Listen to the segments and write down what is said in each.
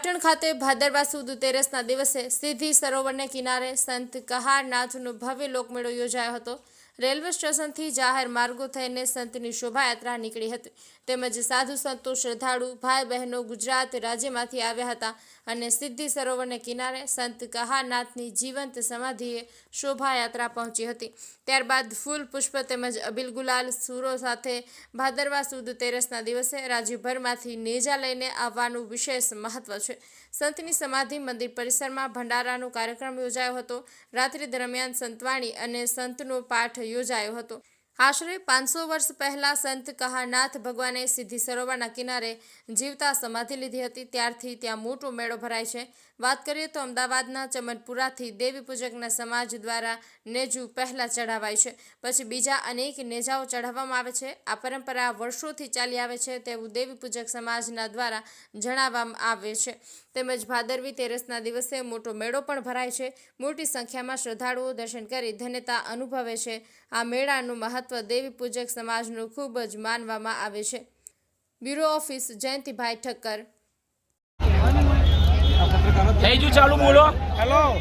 ખાતે ભાદરવા સુદ ઉતેરસના દિવસે સિદ્ધિ સરોવરને કિનારે સંત કહારનાથનો ભવ્ય લોકમેળો યોજાયો હતો. રેલવે સ્ટેશનથી જાહેર માર્ગો થઈને સંતની શોભાયાત્રા નીકળી હતી. તેમજ સાધુ સંતો, શ્રદ્ધાળુ, ભાઈ બહેનો ગુજરાત રાજ્યમાંથી આવ્યા હતા અને સિદ્ધિ સરોવરને કિનારે સંત કહાનાથની જીવંત સમાધિએ શોભાયાત્રા પહોંચી હતી. ત્યારબાદ ફૂલ પુષ્પ તેમજ અબિલ ગુલાલ સૂરો સાથે ભાદરવા સુદ તેરસના દિવસે રાજ્યભરમાંથી નેજા લઈને આવવાનું વિશેષ મહત્વ છે. સંતની સમાધિ મંદિર પરિસરમાં ભંડારાનો કાર્યક્રમ યોજાયો હતો. રાત્રિ દરમિયાન સંતવાણી અને સંતનો પાઠ યોજાયો હતો. આશરે પાંચસો વર્ષ પહેલાં સંત કહાનાથ ભગવાને સિદ્ધિ સરોવરના કિનારે જીવતા સમાધિ લીધી હતી. ત્યારથી ત્યાં મોટો મેળો ભરાય છે. વાત કરીએ તો અમદાવાદના ચમનપુરાથી દેવી પૂજકના સમાજ દ્વારા નેજુ પહેલાં ચઢાવાય છે. પછી બીજા અનેક નેજાઓ ચઢાવવામાં આવે છે. આ પરંપરા વર્ષોથી ચાલી આવે છે તેવું દેવી પૂજક સમાજના દ્વારા જણાવવામાં આવે છે. તેમજ ભાદરવી તેરસના દિવસે મોટો મેળો પણ ભરાય છે. મોટી સંખ્યામાં શ્રદ્ધાળુઓ દર્શન કરી ધન્યતા અનુભવે છે. આ મેળાનું મહત્વ દેવી પૂજક સમાજનું ખૂબ જ માનવામાં આવે છે. Bureau office Jayantibhai Thakkar. થઈ ગયું ચાલુ બોલો. હેલો.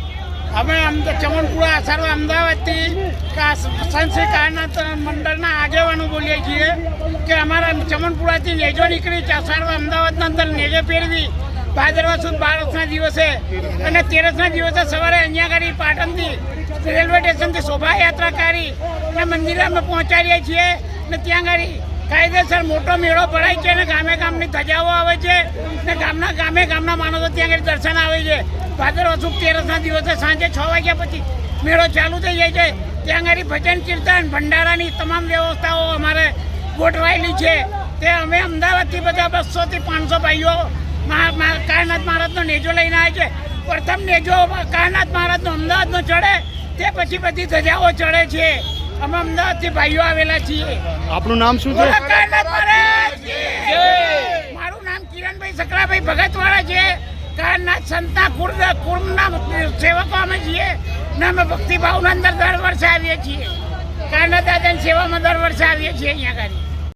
અમે ચમનપુરા સર્વ અમદાવાદથી સંત મંડળના આગેવાનો બોલીએ છીએ કે અમારા ચમનપુરાથી નેજો નીકળી ચા- સર્વ અમદાવાદના અંદર નેજો ફેરવી ભાદરવા સુદ બારસના દિવસે અને તેરસના દિવસે સવારે અહીંયા આગળ પાટણથી રેલવે સ્ટેશનથી શોભાયાત્રા કરી અને મંદિરે અમે પહોંચાડીએ છીએ ને ત્યાં આગળ કાયદેસર મોટો મેળો ભરાય છે અને ગામે ગામની ધજાઓ આવે છે ને ગામના ગામે ગામના માણસો ત્યાં આગળ દર્શન આવે છે. ભાદરવા સુદ તેરસના દિવસે સાંજે છ વાગ્યા પછી મેળો ચાલુ થઈ જાય છે. ત્યાં આગળ ભજન કીર્તન ભંડારાની તમામ વ્યવસ્થાઓ અમારે ગોઠવાયેલી છે. તે અમે અમદાવાદથી બધા બસોથી પાંચસો ભાઈઓ કાળનાથ મહારાજનો નેજો લઈને આવે છે. પ્રથમ નેજો કાળનાથ મહારાજનો અમદાવાદનો ચડે તે પછી બધી ધજાઓ ચડે છે. અમે અમદાવાદથી ભાઈઓ આવેલા છીએ. આપનું નામ શું છે? કાળનાથ મહારાજ મારું નામ કિરણભાઈ સકરાભાઈ ભગતવાળા છે. કાળનાથ સંતા કુળ કુળના સેવકો અમે છીએ ને અમે ભક્તિભાવના અંદર દર વર્ષે આવીએ છીએ. કાળનાથ દાદાની સેવામાં દર વર્ષે આવીએ છીએ અહીંયા આગળ.